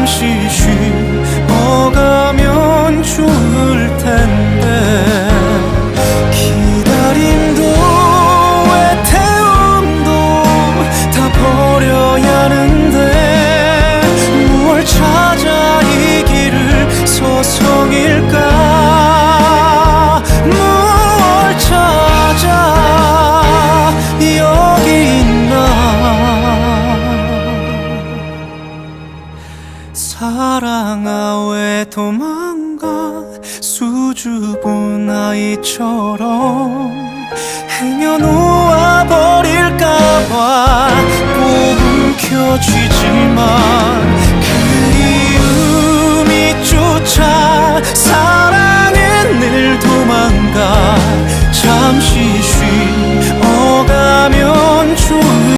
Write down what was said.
잠시 쉬어가면 좋을 텐데. 도망가 수줍은 아이처럼 헤매놓아 버릴까봐 꼭 움켜쥐지만 그리움이 쫓아 사랑은 늘 도망가 잠시